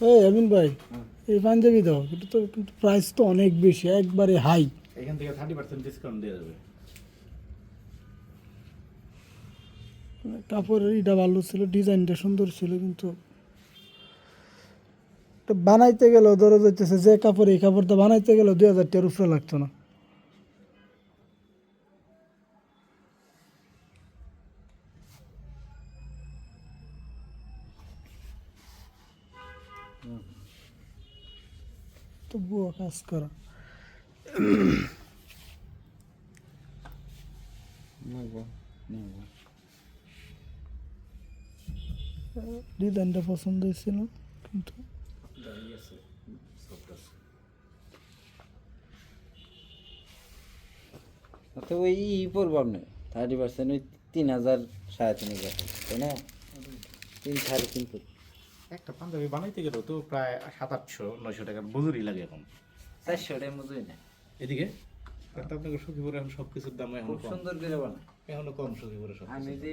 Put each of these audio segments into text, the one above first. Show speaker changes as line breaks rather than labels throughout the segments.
এই আমিন ভাই এই পাঞ্জাবি দাও এটা তো কিন্তু প্রাইস তো অনেক বেশি একবারে হাই
এখান থেকে থার্টি পার্সেন্ট ডিসকাউন্ট দেওয়া যাবে।
কাপড়ের এটা ভালো ছিল ডিজাইনটা সুন্দর ছিল কিন্তু বানাইতে গেলেও ধরো যাইতেছে যে কাপড় এই কাপড়টা বানাইতে গেলেও দুই হাজার টাকার উপরে লাগতো না। তবুও কাজ করা। ডিজাইনটা পছন্দ হয়েছিল কিন্তু
তো ওই ই পড়ব আপনি থার্টি পার্সেন্ট ওই তিন হাজার সাড়ে তিন হাজার তাই না? তিন সাড়ে তিন ফুট
একটা পাঞ্জাবি বানাইতে গেলেও তো প্রায় সাত আটশো নয়শো টাকার মজুরি লাগে এখন।
চারশো টাকা মজুরি না
এদিকে? আপনাকে সখীপুরে এখন সব কিছুর দাম এখন
সুন্দর করে বানা
এখনও কম সখীপুরে সব
আমি যে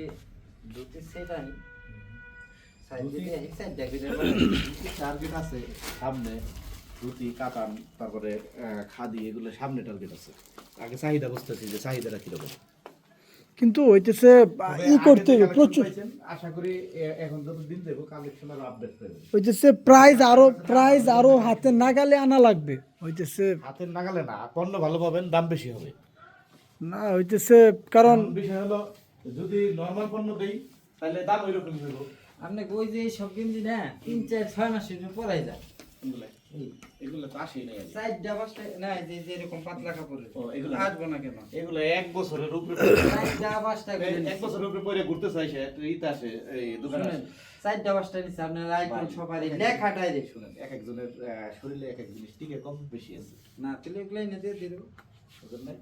দুটি সেট আনি
টার্গেট আছে সামনে ধুতি কাতান তারপরে খাদি এগুলো সামনে টার্গেট আছে। আগে চাহিদা বুঝতেছি যে চাহিদাটা কীরকম।
কিন্তু হইতেছে ই করতে হবে প্রচুর।
আশা করি এখন যত দিন দেবো কালেকশন আরও আপডেট
হইতেছে প্রাইস আরও প্রাইস আরও হাতে নাগালে আনা লাগবে। হইতেছে
হাতের নাগালে না পণ্য ভালো পাবেন দাম বেশি হবে।
না হইতেছে কারণ
বিষয় হলো যদি নর্মাল পণ্য দেই তাহলে দাম ওই রকমই হইব।
আপনি ওই যে সব গেঞ্জি না তিন চার ছয় মাসের পরাই যায়।
এগুলো তো আসেই নাই
চারটা পাঁচটা না যে যেরকম পাতলা কাপড়ের।
ও, এগুলো?
আসব না কেন?
এগুলো এক বছরের উপরে
চারটা পাঁচটা
এক বছরের উপরে পরে ঘুরতে চাইছে ইতে আসে এই দোকানে
চারটা পাঁচটা নিচ্ছে আপনার আইফোন সবারই
এক-
লেখাটাই রে
শুনেন এক একজনের শরীরে এক এক জিনিস টিকে কম বেশি আছে।
না তাহলে ওগুলাই না দিয়ে দিয়ে দেবো।
না?